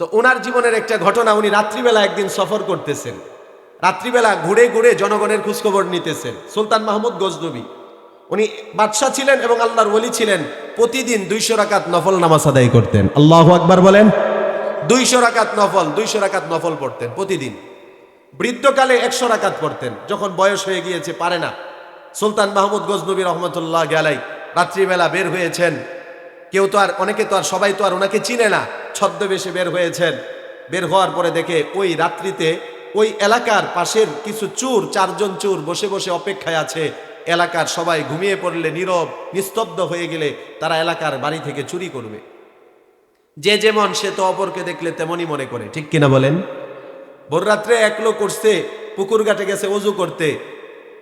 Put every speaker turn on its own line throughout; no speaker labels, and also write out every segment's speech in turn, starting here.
তো ওনার জীবনের একটা ঘটনা, উনি রাত্রিবেলা একদিন সফর করতেছেন। রাত্রিবেলা ঘুরে ঘুরে জনগণের খোঁজখবর নিতেছেন। সুলতান মাহমুদ গজনবী, উনি বাদশাহ ছিলেন এবং আল্লাহর ওলি ছিলেন। প্রতিদিন দুইশো রাকাত নফল নামাজ আদায় করতেন। আল্লাহ আকবার বলেন। দুইশো রাকাত নফল, দুইশো রাকাত নফল পড়তেন প্রতিদিন। বৃদ্ধকালে একশো রাকাত পড়তেন। যখন বয়স হয়ে গিয়েছে, পারে না। সুলতান মাহমুদ গজনবী রহমতুল্লাহ গেলাই রাত্রিবেলা বের হয়েছেন। কেউ তো আর অনেকে তো আর সবাই তো আর ওনাকে চিনে না। ছদ্মবেশে বের হয়েছেন। বের হওয়ার পরে দেখে ওই রাত্রিতে ওই এলাকার পাশের কিছু চুর, চারজন চুর বসে বসে অপেক্ষায় আছে। এলাকার সবাই ঘুমিয়ে পড়লে নীরব, নিস্তব্ধ হয়ে গেলে তারা এলাকার বাড়ি থেকে চুরি করবে। যে যেমন, সে তো অপরকে দেখলে তেমনই মনে করে। ঠিক কিনা বলেন? ভোররাত্রে এক লোক করছে পুকুর ঘাটে গেছে অজু করতে।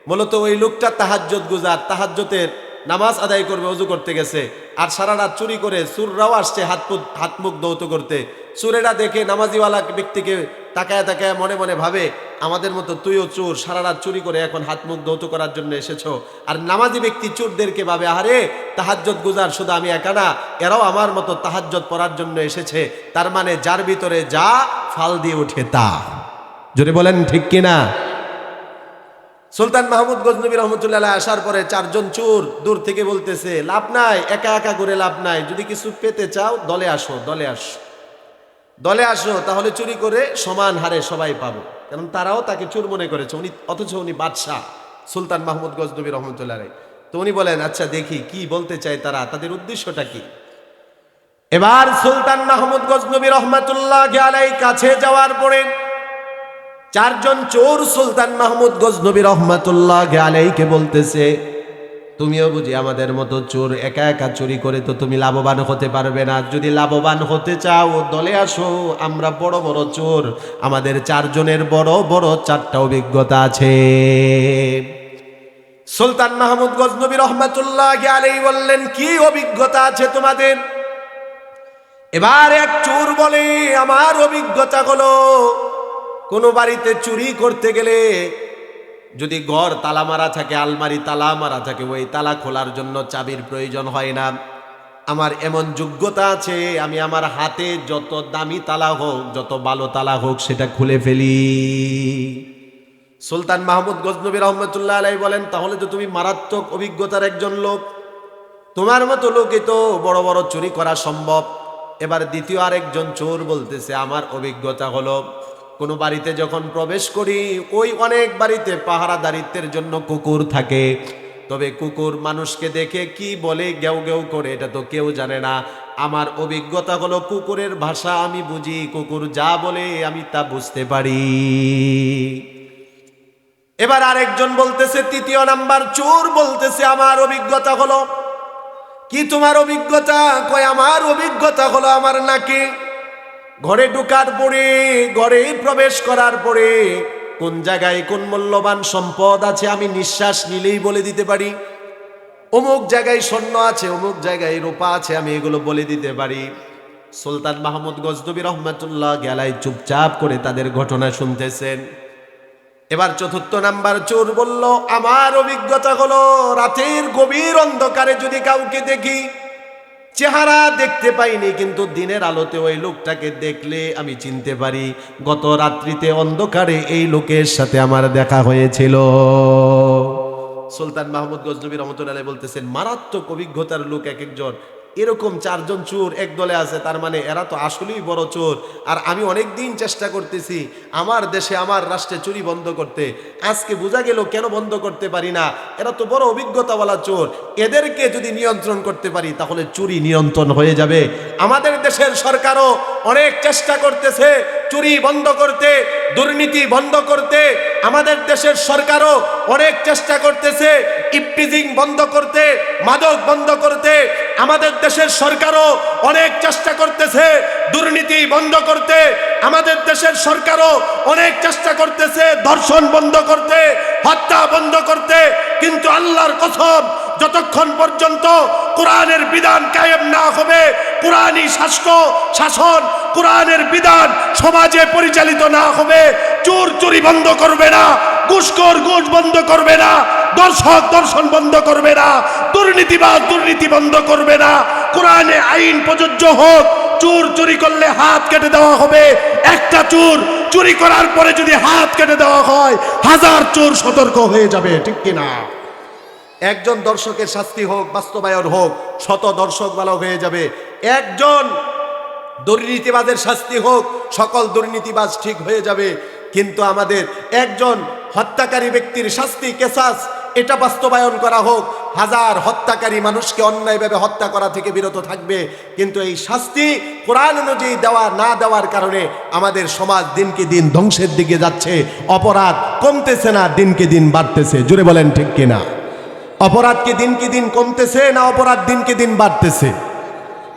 মূলত ওই লোকটা তাহাজ্জত গুজার। তাহাজ্জতের নামাজ আদায় করবে, অজু করতে গেছে। আর সারা রাত চুরি করে চুররাও আসছে হাত হাত মুখ দৌত করতে। চুরেরা দেখে নামাজিওয়ালা ব্যক্তিকে তাকায় তাকায় মনে মনে ভাবে, আমাদের মতো তুইও চোর, সারা রাত চুরি করে এখন হাত মুখ দৌত করার জন্য এসেছ। আর নামাজি ব্যক্তি চোরদেরকে ভাবে, আরে তাহাজ্জত গুজার, শুধু আমি একা না, এরাও আমার মতো তাহাজ্জত পড়ার জন্য এসেছে। তার মানে যার ভিতরে যা, ফাল দিয়ে ওঠে তা। যদি বলেন ঠিক কিনা? সুলতান মাহমুদ গজনবী রহমতুল্লাহ আসার পরে চারজন চোর দূর থেকে বলতেছে, লাভ নাই, একা একা করে লাভ নাই, যদি কিছু পেতে চাও, দলে আসো দলে আসো। দলে আসো, তাহলে চুরি করে সমান হারে সবাই পাবো। কারণ তারাও তাকে চোর মনে করেছে, উনি, অথচ উনি বাদশাহ সুলতান মাহমুদ গজনবী রহমতুল্লাহ তো উনি বলেন আচ্ছা দেখি, কি বলতে চায় তারা? তাদের উদ্দেশ্যটা কি? এবার সুলতান মাহমুদ গজনবী রহমতুল্লাহ আলাই কাছে যাওয়ার পরে চারজন চোর সুলতান মাহমুদ গজনবী রহমতুল্লাহ আলাইকে বলতেছে, তুমিও বুঝি আমাদের মতো চোর একা একা চুরি করে তো তুমি লাভবান হতে পারবে না। যদি লাভবান হতে চাও, দলে আসো, আমরা বড় বড় চোর, আমাদের চারজনের বড় বড় চারটা অভিজ্ঞতা আছে। সুলতান মাহমুদ গজনবী রহমতুল্লাহ আলাই বললেন, কি অভিজ্ঞতা আছে তোমাদের? এবার এক চোর বলে, আমার অভিজ্ঞতা হলো কোনো বাড়িতে চুরি করতে গেলে যদি ঘর তালা মারা থাকে, আলমারি তালা মারা থাকে, ওই তালা খোলার জন্য চাবির প্রয়োজন হয় না। আমার এমন যোগ্যতা আছে, আমি আমার হাতে যত দামি তালা হোক, যত ভালো তালা হোক, সেটা খুলে ফেলি। সুলতান মাহমুদ গজনবী রহমতুল্লাহ আলাই বলেন, তাহলে তো তুমি মারাত্মক অভিজ্ঞতার একজন লোক। তোমার মতো লোকই তো বড় বড় চুরি করা সম্ভব। এবার দ্বিতীয় আরেকজন চোর বলতেছে, আমার অভিজ্ঞতা হলো কোনো বাড়িতে যখন প্রবেশ করি, ওই অনেক বাড়িতে পাহারাদারিত্বের জন্য কুকুর থাকে। তবে কুকুর মানুষকে দেখে কি বলে গেউ গেউ করে, এটা তো কেউ জানে না। আমার অভিজ্ঞতা হলো কুকুরের ভাষা আমি বুঝি, কুকুর যা বলে আমি তা বুঝতে পারি। এবার আরেকজন বলতেছে, তৃতীয় নাম্বার চোর বলতেছে, আমার অভিজ্ঞতা হলো কি তোমার অভিজ্ঞতা? কয়, আমার অভিজ্ঞতা হলো আমার নাকি ঘরে ঢুকার পরে ঘরে প্রবেশ করার পরে, কোন জায়গায় কোন মূল্যবান সম্পদ আছে আমি নিঃশ্বাস নিলেই বলে দিতে পারি। অমুক জায়গায় স্বর্ণ আছে, অমুক জায়গায় রূপা আছে, আমি এগুলো বলে দিতে পারি। সুলতান মাহমুদ গজনবী রহমতুল্লাহ গেলায় চুপচাপ করে তাদের ঘটনা শুনতেছেন। এবার চতুর্থ নাম্বার চোর বলল, আমার অভিজ্ঞতা হলো রাতের গভীর অন্ধকারে যদি কাউকে দেখি চেহারা দেখতে পাইনি, কিন্তু দিনের আলোতে ওই লোকটাকে দেখলে আমি চিনতে পারি। গত রাত্রিতে অন্ধকারে এই লোকের সাথে আমার দেখা হয়েছিল। সুলতান মাহমুদ গজনবী রহমতুল্লাহ বলতেছেন, মারাত্মক অভিজ্ঞতার লোক এক একজন। এরকম চারজন চোর এক দলে আছে, তার মানে এরা তো আসলেই বড় চোর। আর আমি অনেক দিন চেষ্টা করতেছি আমার দেশে, আমার রাষ্ট্রে চুরি বন্ধ করতে। আজকে বোঝা গেল কেন বন্ধ করতে পারি না। এরা তো বড় অভিজ্ঞতাওয়ালা চোর। এদেরকে যদি নিয়ন্ত্রণ করতে পারি, তাহলে চুরি নিয়ন্ত্রণ হয়ে যাবে। আমাদের দেশের সরকারও অনেক চেষ্টা করতেছে, চুরি বন্ধ করতে, দুর্নীতি বন্ধ করতে। আমাদের দেশের সরকারও অনেক চেষ্টা করতেছে, ইপটিজিং বন্ধ করতে, মাদক বন্ধ করতে। আমাদের দেশের সরকারও অনেক চেষ্টা করতেছে, দুর্নীতি বন্ধ করতে। আমাদের দেশের সরকারও অনেক চেষ্টা করতেছে, ধর্ষণ বন্ধ করতে, হত্যা বন্ধ করতে। কিন্তু আল্লাহর কসম যতক্ষণ পর্যন্ত কোরআনের বিধান কায়েম না হবে, কোরআনই শাসক শাসন, কোরআনের বিধান সমাজে পরিচালিত না হবে, চোর চুরি বন্ধ করবে না, ঘুষখোর ঘুষ বন্ধ করবে না, দর্শক দর্শন বন্ধ করবে না দুর্নীতিবাদ দুর্নীতি বন্ধ করবে না, কোরআনে আইন প্রযোজ্য হোক,
চুর চুরি করলে হাত কেটে দেওয়া হবে, একটা চুর চুরি করার পরে যদি হাত কেটে দেওয়া হয়, হাজার চোর সতর্ক হয়ে যাবে, ঠিক কিনা?
একজন দর্শকের শাস্তি হোক, বাস্তবায়ন হোক, শত দর্শক ভালো হয়ে যাবে। একজন দুর্নীতিবাজের শাস্তি হোক, সকল দুর্নীতিবাজ ঠিক হয়ে যাবে। কিন্তু আমাদের একজন হত্যাকারী ব্যক্তির শাস্তি কেসাস এটা বাস্তবায়ন করা হোক। হাজার হত্যাকারী মানুষকে অন্যায়ভাবে হত্যা করা থেকে বিরত থাকবে। কিন্তু এই শাস্তি কোরআন অনুযায়ী দেওয়া, না দেওয়ার কারণে আমাদের সমাজ দিনকে দিন ধ্বংসের দিকে যাচ্ছে। অপরাধ কমতেছে না, দিনকে দিন বাড়তেছে। জুড়ে বলেন ঠিক কিনা? অপরাধ কি দিনকে দিন কমতেছে না অপরাধ দিনকে দিন বাড়তেছে?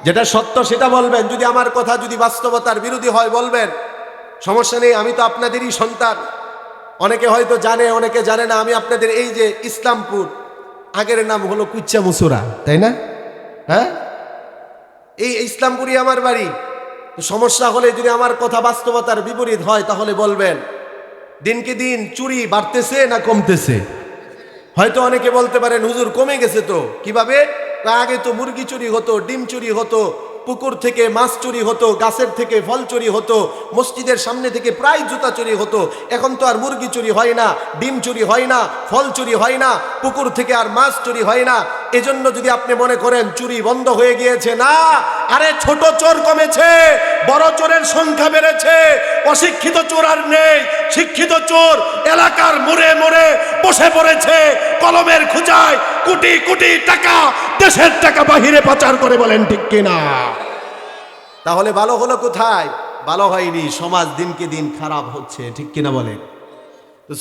যেটা সত্য সেটা বলবেন, যদি আমার কথা যদি বাস্তবতার বিরোধী হয় বলবেন। সমস্যা নেই, আমি তো আপনাদেরই সন্তান। অনেকে হয়তো জানে, অনেকে জানে না, আমি আপনাদের এই যে ইসলামপুর, আগের নাম হলো কুচ্চা মুসুরা, তাই না? হ্যাঁ? এই ইসলামপুরই আমার বাড়ি। সমস্যা হলে যদি আমার কথা বাস্তবতার বিপরীত হয়, তাহলে বলবেন দিনকে দিন চুরি বাড়তেছে না কমতেছে? হয়তো অনেকে বলতে পারেন, হুজুর, কমে গেছে তো। কীভাবে? আগে তো মুরগি চুরি হতো, ডিম চুরি হতো, পুকুর থেকে মাছ চুরি হতো, গাছের থেকে ফল চুরি হতো, মসজিদের সামনে থেকে প্রায় জুতা চুরি হতো। এখন তো আর মুরগি চুরি হয় না, ডিম চুরি হয় না, ফল চুরি হয় না, পুকুর থেকে আর মাছ চুরি হয় না। এজন্য যদি আপনি মনে করেন, চুরি বন্ধ হয়ে গিয়েছে, না আরে ছোট চোর কমেছে, বড় চোরের সংখ্যা বেড়েছে, অশিক্ষিত চোর আর নেই, শিক্ষিত চোর এলাকার মোড়ে মোড়ে বসে পড়েছে, কলমের খুঁজায় কোটি কোটি টাকা, দেশের টাকা বাহিরে পাচার করে বলেন ঠিক কিনা? তাহলে ভালো হলো কোথায়? ভালো হয়নি, সমাজ দিনকে দিন খারাপ হচ্ছে, ঠিক কিনা বলেন?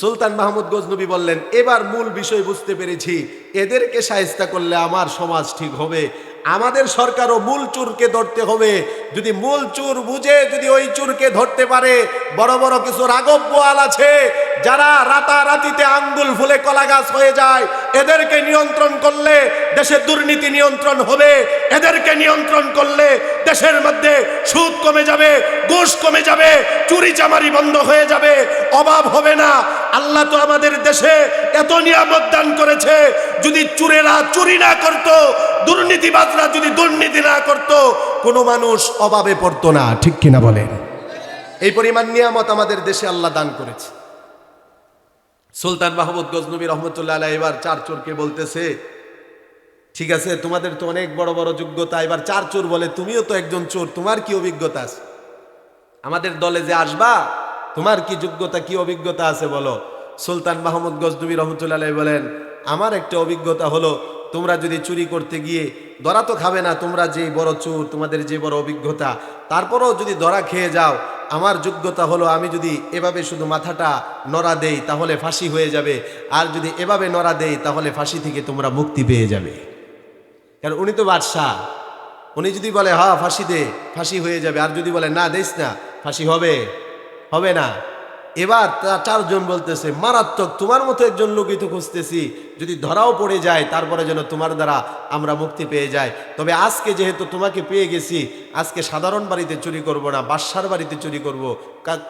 সুলতান মাহমুদ গজনবী বললেন, এবার মূল বিষয় বুঝতে পেরেছি, এদেরকে সাহেস্তা করলে আমার সমাজ ঠিক হবে আমাদের সরকারও মূল চুরকে ধরতে হবে। যদি মূল চুর বুঝে, যদি ওই চুরকে ধরতে পারে, বড় বড় কিছু রাগব বোয়াল আছে, যারা রাতারাতিতে আঙ্গুল ফুলে কলা গাছ হয়ে যায় এদেরকে নিয়ন্ত্রণ করলে দেশে দুর্নীতি নিয়ন্ত্রণ হবে। এদেরকে নিয়ন্ত্রণ করলে দেশের মধ্যে সুদ কমে যাবে, ঘুষ কমে যাবে, চুরি চামারি বন্ধ হয়ে যাবে। অভাব হবে না। আল্লাহ তো আমাদের দেশে এত নিয়ামত দান করেছে, যদি চুরেরা চুরি না করত, দুর্নীতিবাজরা যদি দুর্নীতি না করত, কোনো মানুষ অভাবে পড়তো না। ঠিক কিনা বলেন? এই পরিমাণ নিয়ামত আমাদের দেশে আল্লাহ দান করেছে। সুলতান মাহমুদ গজনবী রহমতুল্লাহ এবার চার চোরকে বলতেছে, ঠিক আছে, তোমাদের তো অনেক বড় বড় যোগ্যতা, এবার চার চোর বলে, তুমিও তো একজন চোর, তোমার কি অভিজ্ঞতা আছে? আমাদের দলে যে আসবা, তোমার কি যোগ্যতা, কি অভিজ্ঞতা আছে বলো? সুলতান মাহমুদ গজনবী রহমতুল্লাহ বলেন, আমার একটা অভিজ্ঞতা হলো তোমরা যদি চুরি করতে গিয়ে দরা তো খাবে না, তোমরা যে বড় চোর, তোমাদের যে বড় অভিজ্ঞতা, তারপরও যদি দরা খেয়ে যাও, আমার যোগ্যতা হলো আমি যদি এভাবে শুধু মাথাটা নড়া দেই, তাহলে ফাঁসি হয়ে যাবে। আর যদি এভাবে নড়া দেই, তাহলে ফাঁসি থেকে তোমরা মুক্তি পেয়ে যাবে। কারণ উনি তো বাদশাহ। উনি যদি বলে হা ফাঁসি দে, ফাঁসি হয়ে যাবে। আর যদি বলে, না দিস না, ফাঁসি হবে হবে না। এবার চারজন বলতেছে, মারাত্মক, তোমার মতো একজন লোকই তো খুঁজতেছি। যদি ধরাও পড়ে যায়, তারপরে যেন তোমার দ্বারা আমরা মুক্তি পেয়ে যাই। তবে আজকে যেহেতু তোমাকে পেয়ে গেছি, আজকে সাধারণ বাড়িতে চুরি করব না, বাদশার বাড়িতে চুরি করব।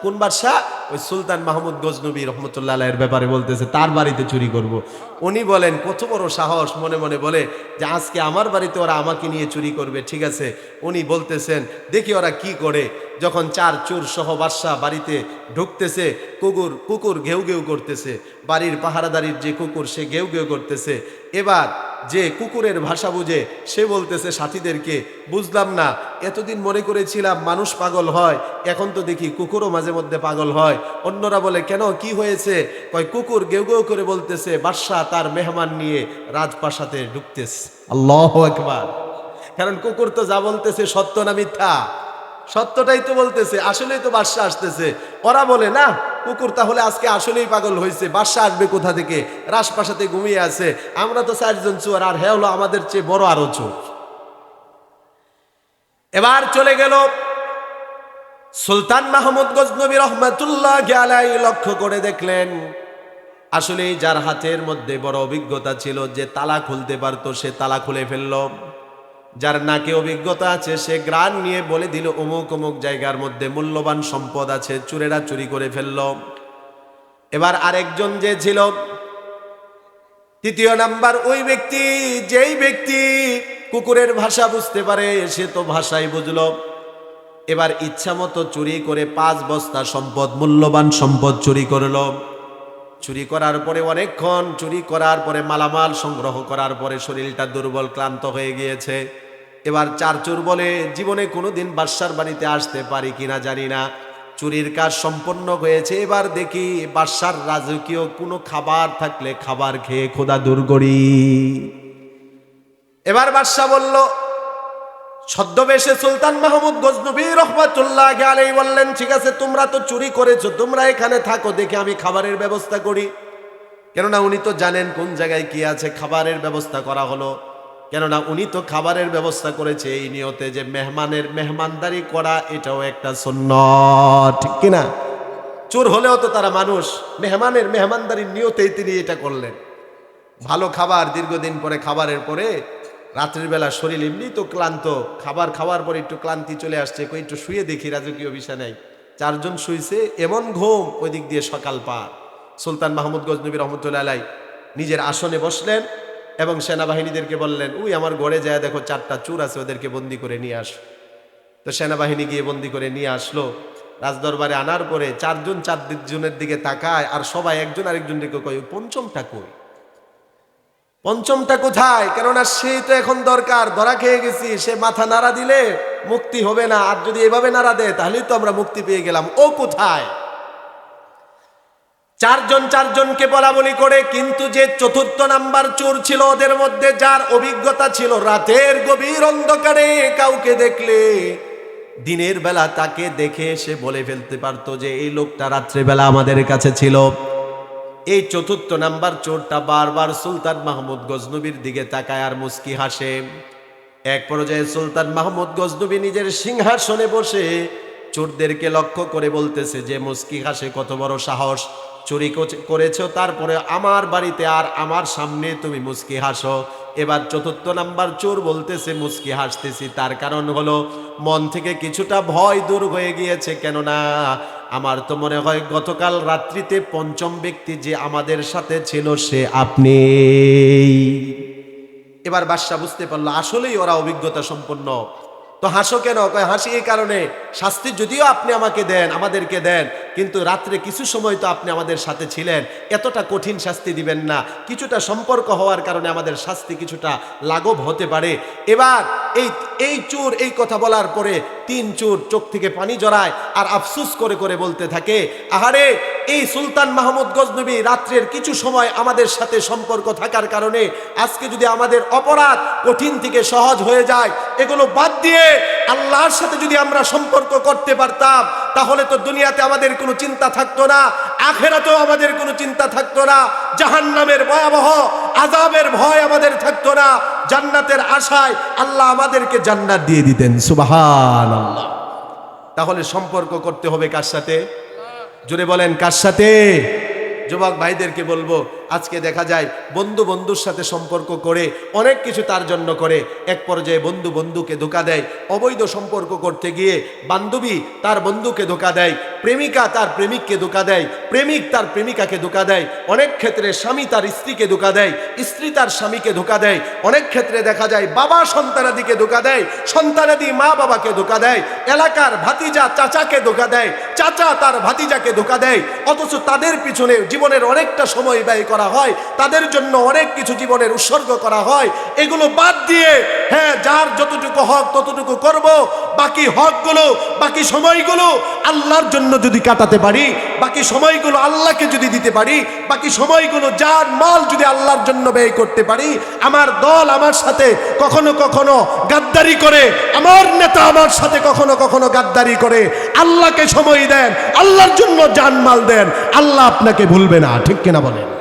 কোন বাদশাহ? ওই সুলতান মাহমুদ গজনবী রহমতুল্লাহ আলাইয়ের ব্যাপারে বলতেছে, তার বাড়িতে চুরি করব। উনি বলেন, কত বড় সাহস। মনে মনে বলে, যে আজকে আমার বাড়িতে ওরা আমাকে নিয়ে চুরি করবে, ঠিক আছে? উনি বলতেছেন, দেখি ওরা কি করে? যখন চার চোর সহ বাদশাহ বাড়িতে ঢুকতেছে কুকুর কুকুর ঘেউ ঘেউ করতেছে। বাড়ির পাহারাদারির যে কুকুর, সে ঘেউ ঘেউ করতেছে। এবার যে কুকুরের ভাষা বুঝে, সে বলতেছে সাথীদেরকে, বুঝলাম না, এতদিন মনে করেছিলাম মানুষ পাগল হয়, এখন তো দেখি কুকুরও মাঝে মধ্যে পাগল হয়। অন্যরা বলে, কেন, কি হয়েছে? কয়, কুকুর গেউ গেউ করে বলতেছে বাদশাহ তার মেহমান নিয়ে রাজপ্রাসাদে ঢুকতেছে। আল্লাহ একবার কারণ কুকুর তো যা বলতেছে সত্য না মিথ্যা? সত্যটাই তো বলতেছে, আসলেই তো বাদশা আসতেছে। ওরা বলে, না, কুকুর তাহলে আজকে আসলেই পাগল হয়েছে বাদশা আসবে কোথা থেকে? রাজপ্রাসাদে ঘুমিয়ে আছে। আমরা তো চারজন চোর, আর হ্যাঁ হলো আমাদের চেয়ে বড় আরও চোর। এবার চলে গেল সুলতান মাহমুদ গজনবী রহমাতুল্লাহ আলাই লক্ষ্য করে দেখলেন আসলে যার হাতের মধ্যে বড় অভিজ্ঞতা ছিল যে তালা খুলতে পারতো, সে তালা খুলে ফেলল। যার নাকে অভিজ্ঞতা আছে, সে গ্রান নিয়ে বলে দিল, অমুক অমুক জায়গার মধ্যে মূল্যবান সম্পদ আছে, চুরেরা চুরি করে ফেলল। এবার আরেকজন যে ছিল, তৃতীয় নাম্বার, ওই ব্যক্তি, যেই ব্যক্তি কুকুরের ভাষা বুঝতে পারে, সে তো ভাষাই বুঝল। এবার ইচ্ছা মতো চুরি করে পাঁচ বস্তা সম্পদ, মূল্যবান সম্পদ চুরি করল। চুরি করার পরে অনেকক্ষণ, চুরি করার পরে মালামাল সংগ্রহ করার পরে শরীরটা দুর্বল, ক্লান্ত হয়ে গিয়েছে। এবার চার চোর বলে, জীবনে কোনোদিন বাদশার বাড়িতে আসতে পারি কিনা জানি না। চুরির কাজ সম্পন্ন হয়েছে, এবার দেখি বাদশার রাজকীয় কোনো খাবার থাকলে খাবার খেয়ে খোদা দূর করি। এবার বাদশাহ বলল ছদ্মবেশে সুলতান মাহমুদ গজনবী রহমাতুল্লাহ আলাই বললেন, ঠিক আছে, তোমরা তো চুরি করেছ, তোমরা এখানে থাকো, দেখে আমি খাবারের ব্যবস্থা করি। কেননা উনি তো জানেন কোন জায়গায় কি আছে, খাবারের ব্যবস্থা করা হলো। কেননা উনি তো খাবারের ব্যবস্থা করেছে এই নিয়তে যে মেহমানের মেহমানদারি করা, এটাও একটা সুন্নত, ঠিক কিনা? চোর হলেও তো তারা মানুষ, মেহমানের মেহমানদারির নিয়তেই তিনি এটা করলেন। ভালো খাবার দীর্ঘদিন পরে, খাবারের পরে রাত্রির বেলা শরীর এমনি তো ক্লান্ত, খাবার খাওয়ার পরে একটু ক্লান্তি চলে আসছে, কই একটু শুয়ে দেখি রাজকীয় বিছানায় চারজন শুয়েছে এমন ঘুম ওই দিক দিয়ে সকাল পার। সুলতান মাহমুদ গজনবী রহমতুল্লাহ আলাই নিজের আসনে বসলেন এবং সেনাবাহিনীদেরকে বললেন, উই, আমার গড়ে যায় দেখো, চারটা চুর আছে, ওদেরকে বন্দি করে নিয়ে আস। তো সেনাবাহিনী গিয়ে বন্দি করে নিয়ে আসলো। রাজদরবারে আনার পরে চারজন চারজনের দিকে তাকায়, আর সবাই একজন আরেকজনকে কয়, "ওই পঞ্চমটা কই? পঞ্চমটা কোথায়? কেননা সেই তো এখন দরকার। ধরা খেয়ে গেছি, সে মাথা নাড়া দিলে মুক্তি হবে না। আর যদি এভাবে নাড়া দেয়, তাহলেই তো আমরা মুক্তি পেয়ে গেলাম। ও কোথায়? চারজন চারজনকে বলা বলি করে, কিন্তু যে চতুর্থ নাম্বার চোর ছিল ওদের মধ্যে, যার অভিজ্ঞতা ছিল রাতের গভীর অন্ধকারে কাউকে দেখলে, দিনের বেলা তাকে দেখে সে বলে ফেলতে পারতো যে, এই লোকটা রাত্রেবেলা আমাদের কাছে ছিল। এই চতুর্থ নাম্বার চোরটা বারবার সুলতান মাহমুদ গজনবীর দিকে তাকায় আর মুস্কি হাসে। এক পর্যায়ে সুলতান মাহমুদ গজনবী নিজের সিংহাসনে বসে চোরদেরকে লক্ষ্য করে বলতেছে যে মুস্কি হাসে, কত বড় সাহস। চুরি করেছ, তারপরে আমার বাড়িতে আর আমার সামনে তুমি মুস্কি হাসো। এবার চতুর্থ নাম্বার চোর বলতেছে মুস্কি হাসতেছি। তার কারণ হলো, মন থেকে কিছুটা ভয় দূর হয়ে গিয়েছে। কেননা আমার তো মনে হয় গতকাল রাত্রিতে পঞ্চম ব্যক্তি যে আমাদের সাথে ছিল সে আপনি। এবার বাদশাহ বুঝতে পারল, আসলেই ওরা অভিজ্ঞতা সম্পন্ন। তো হাসো কেন? কয়, হাসি এই কারণে, শাস্তি যদিও আপনি আমাকে দেন, আমাদেরকে দেন কিন্তু রাত্রে কিছু সময় তো আপনি আমাদের সাথে ছিলেন। এতটা কঠিন শাস্তি দিবেন না। কিছুটা সম্পর্ক হওয়ার কারণে আমাদের শাস্তি কিছুটা লাঘব হতে পারে। এবার এই এই চোর এই কথা বলার পরে তিন চোর চোখ থেকে পানি জড়ায় আর আফসুস করে করে বলতে থাকে, আহারে, এই সুলতান মাহমুদ গজনবী রাত্রের কিছু সময় আমাদের সাথে সম্পর্ক থাকার কারণে আজকে যদি আমাদের অপরাধ কঠিন থেকে সহজ হয়ে যায়, এগুলো বাদ দিয়ে আল্লাহর সাথে যদি আমরা সম্পর্ক করতে পারতাম তাহলে তো দুনিয়াতে আমাদের কোনো চিন্তা থাকতো না, আখেরাতেও আমাদের কোনো চিন্তা থাকতো না, জাহান্নামের ভয়াবহ আজাবের ভয় আমাদের থাকতো না, জান্নাতের আশায় আল্লাহ আমাদেরকে জান্নাত দিয়ে দিতেন সুবাহান আল্লাহ তাহলে সম্পর্ক করতে হবে কার সাথে? জোরে বলেন, কার সাথে? যুবক ভাইদেরকে বলব আজকে দেখা যায় বন্ধু বন্ধুর সাথে সম্পর্ক করে অনেক কিছু তার জন্য করে এক পর্যায়ে বন্ধু বন্ধুকে ধোকা দেয় অবৈধ সম্পর্ক করতে গিয়ে বান্ধবী তার বন্ধুকে ধোকা দেয় প্রেমিকা তার প্রেমিককে ধোকা দেয় প্রেমিক তার প্রেমিকাকে ধোকা দেয় অনেক ক্ষেত্রে স্বামী তার স্ত্রীকে ধোকা দেয় স্ত্রী তার স্বামীকে ধোকা দেয় অনেক ক্ষেত্রে দেখা যায় বাবা সন্তানাদিকে ধোকা দেয় সন্তানাদি মা বাবাকে ধোকা দেয় এলাকার ভাতিজা চাচাকে ধোকা দেয় চাচা তার ভাতিজাকে ধোকা দেয় অথচ তাদের পিছনে জীবনের অনেকটা সময় ব্যয় করা হয়, তাদের জন্য অনেক কিছু জীবনের উৎসর্গ করা হয়। এগুলো বাদ দিয়ে হ্যাঁ যার যতটুকু হক ততটুকু করব, বাকি হকগুলো, বাকি সময়গুলো আল্লাহর জন্য যদি কাটাতে পারি, বাকি সময়গুলো আল্লাহকে যদি দিতে পারি, বাকি সময়গুলো যার মাল যদি আল্লাহর জন্য ব্যয় করতে পারি, আমার দল আমার সাথে কখনো কখনো গাদ্দারি করে, আমার নেতা আমার সাথে কখনো কখনো গাদ্দারি করে। আল্লাহকে সময় দেন, আল্লাহর জন্য জানমাল দেন, আল্লাহ আপনাকে ভুলবে না, ঠিক কিনা বলেন?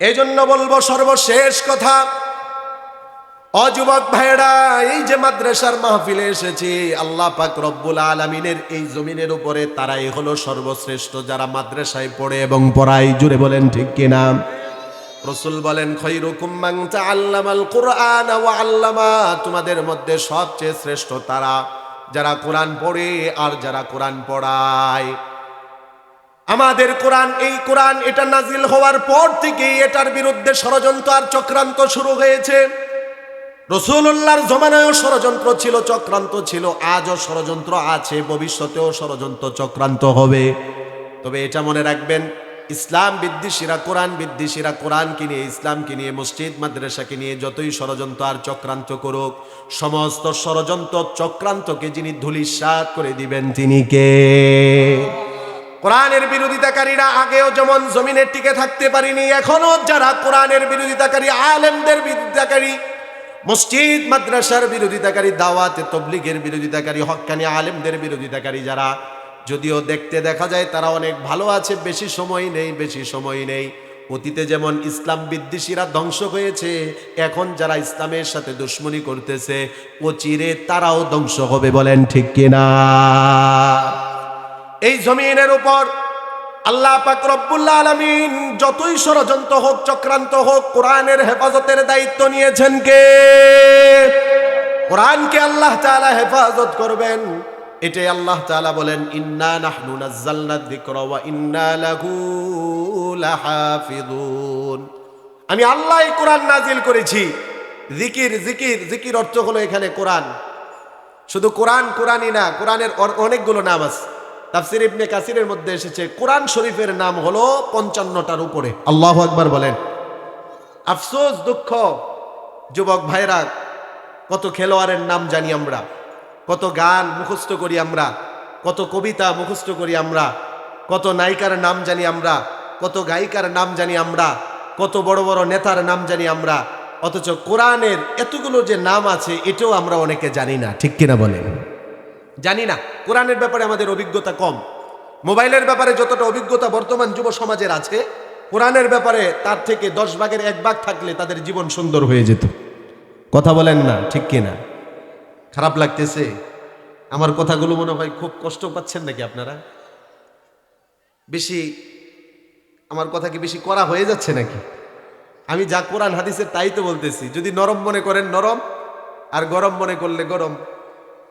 এই জন্য বলব সর্বশেষ কথা। অযুবক ভাইরা এই যে মাদ্রাসার মাহফিলে এসেছি, আল্লাহ পাক রব্বুল আলমিনের এই জমিনের উপরে তারাই হলো সর্বশ্রেষ্ঠ যারা মাদ্রাসায় পড়ে এবং পড়াই জুড়ে বলেন ঠিক কিনা? রসুল বলেন ওয়া আল্লামা। তোমাদের মধ্যে সবচেয়ে শ্রেষ্ঠ তারা যারা কোরআন পড়ে আর যারা কোরআন পড়ায়। আমাদের কোরআন, এই কোরআন এটা নাজিল হওয়ার পর থেকেই এটার বিরুদ্ধে ষড়যন্ত্র আর চক্রান্ত শুরু হয়েছে। রসুল্লাহর জমানায়ও ষড়যন্ত্র ছিল, চক্রান্ত ছিল, আজও ষড়যন্ত্র আছে, ভবিষ্যতেও ষড়যন্ত্র, চক্রান্ত হবে। তবে এটা মনে রাখবেন, ইসলাম বিদ্বেষীরা কোরআন, বিদ্বেষীরা কোরআনকে নিয়ে, ইসলামকে নিয়ে, মসজিদ, মাদ্রাসাকে নিয়ে যতই ষড়যন্ত্র আর চক্রান্ত করুক, সমস্ত ষড়যন্ত্র, চক্রান্তকে যিনি ধুলিসাৎ করে দিবেন, তিনি কে? কোরআনের বিরোধিতাকারীরা আগেও যেমন জমিনের টিকে থাকতে পারিনি এখনও যারা কোরআনের বিরোধিতাকারী, আলেমদের বিরোধিতাকারী, মসজিদ, মাদ্রাসার বিরোধিতাকারী, দাওয়াতে, তবলিগের বিরোধিতাকারী হক্কানি আলেমদের বিরোধিতাকারী যারা, যদিও দেখতে দেখা যায় তারা অনেক ভালো আছে, বেশি সময় নেই, বেশি সময় নেই। অতীতে যেমন ইসলাম বিদ্বেষীরা ধ্বংস হয়েছে, এখন যারা ইসলামের সাথে দুশ্মনী করতেছে ও চিরে তারাও ধ্বংস হবে, বলেন ঠিক কিনা? এই জমিনের উপর আল্লাহ পাক রব্বুল্লাহ আলামিন যতই ষড়যন্ত্র হোক, চক্রান্ত হোক, কোরআনের হেফাজতের দায়িত্ব নিয়েছেন কে? কোরআনকে আল্লাহ তাআলা হেফাজত করবেন। এটাই আল্লাহ তাআলা বলেন, ইন্না নাহনু নাজ্জালনা যিকরা ওয়া ইন্না লাহু লাহাফিজুন। আমি আল্লাহ কোরআন নাজিল করেছি। জিকির জিকির জিকির অর্থ হলো এখানে কোরআন। শুধু কোরআন, কোরআনই না, কোরআনের অনেকগুলো নাম আছে। তাফসির ইবনে কাসিরের মধ্যে এসেছে কোরআন শরীফের নাম হলো পঞ্চান্নটার উপরে। আল্লাহ আকবার বলেন। আফসোস দুঃখ যুবক ভাইরা কত খেলোয়াড়ের নাম জানি আমরা কত গান মুখস্থ করি আমরা কত কবিতা মুখস্থ করি আমরা কত নায়িকার নাম জানি আমরা কত গায়িকার নাম জানি আমরা কত বড় বড় নেতার নাম জানি আমরা অথচ কোরআনের এতগুলো যে নাম আছে এটাও আমরা অনেকে জানি না ঠিক কিনা বলেন? জানি না, কোরআনের ব্যাপারে আমাদের অভিজ্ঞতা কম। মোবাইলের ব্যাপারে যতটা অভিজ্ঞতা বর্তমান যুব সমাজের আছে, কোরআনের ব্যাপারে তার থেকে দশ ভাগের এক ভাগ থাকলে তাদের জীবন সুন্দর হয়ে যেত। কথা বলেন না, ঠিক কিনা? খারাপ লাগতেছে? আমার কথাগুলো মনে হয় খুব কষ্ট পাচ্ছেন নাকি আপনারা? বেশি, আমার কথা কি বেশি করা হয়ে যাচ্ছে নাকি? আমি যা কোরআন, হাদিসের তাই তো বলতেছি। যদি নরম মনে করেন নরম, আর গরম মনে করলে গরম।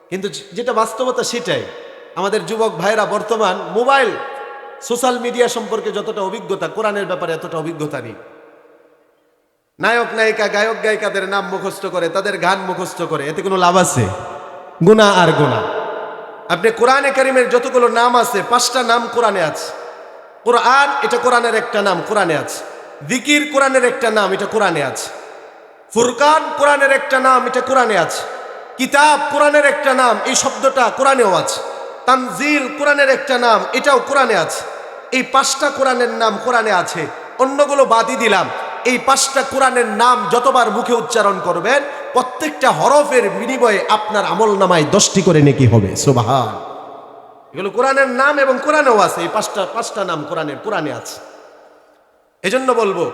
কিন্তু যেটা বাস্তবতা সেটাই। আমাদের যুবক ভাইরা বর্তমান মোবাইল, সোশ্যাল মিডিয়া সম্পর্কে যতটা অভিজ্ঞতা, কোরআনের ব্যাপারে এতটা অভিজ্ঞতা নেই। নায়ক, নায়িকা, গায়ক, গায়িকাদের নাম মুখস্থ করে, তাদের গান মুখস্থ করে, এতে কোনো লাভ আছে? গুণা আর গুণা আপনি কোরআনে কারিমের যতগুলো নাম আছে, পাঁচটা নাম কোরআনে আছে। কোরআন, এটা কোরআনের একটা নাম, কোরআনে আছে। দিকির কোরআনের একটা নাম, এটা কোরআনে আছে। ফুরকান কোরআনের একটা নাম, এটা কোরআনে আছে। কিতাব কোরআনের একটা নাম, এই শব্দটা কোরআনেও আছে। তানজিল কোরআনের একটা নাম, এটাও কোরআনে আছে। এই পাঁচটা কোরআনের নাম কোরআনে আছে। অন্যগুলো বাদই দিলাম। এই পাঁচটা কোরআনের নাম যতবার মুখে উচ্চারণ করবেন, প্রত্যেকটা হরফের বিনিময়ে আপনার আমল নামায় দশটি করে নেকি হবে। সুবাহান। এগুলো কোরআনের নাম এবং কোরআনেও আছে। এই পাঁচটা পাঁচটা নাম কোরআনের, কোরআনে আছে। এজন্য বলব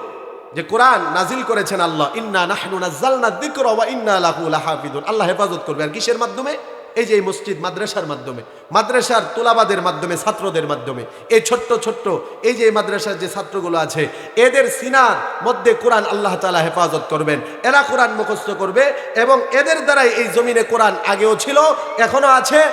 যে কোরআন নাজিল করেছেন আল্লাহ, ইন্না নাহনু নাজ্জালনা যিকরা ওয়া ইন্না লাহু লাহাফিজুন। আল্লাহ হেফাজত করবে। আর কিসের মাধ্যমে? এই যে এই মসজিদ, মাদ্রাসার মাধ্যমে। মাদ্রাসার তোলাবাদের মাধ্যমে, ছাত্রদের মাধ্যমে। এই ছোট্ট ছোট্ট, এই যে মাদ্রাসার যে ছাত্রগুলো আছে, এদের সিনার মধ্যে কোরআন আল্লাহ তাআলা হেফাজত করবেন। এরা কোরআন মুখস্থ করবে এবং এদের দ্বারাই এই জমিনে কোরআন আগেও ছিল এখনও আছে।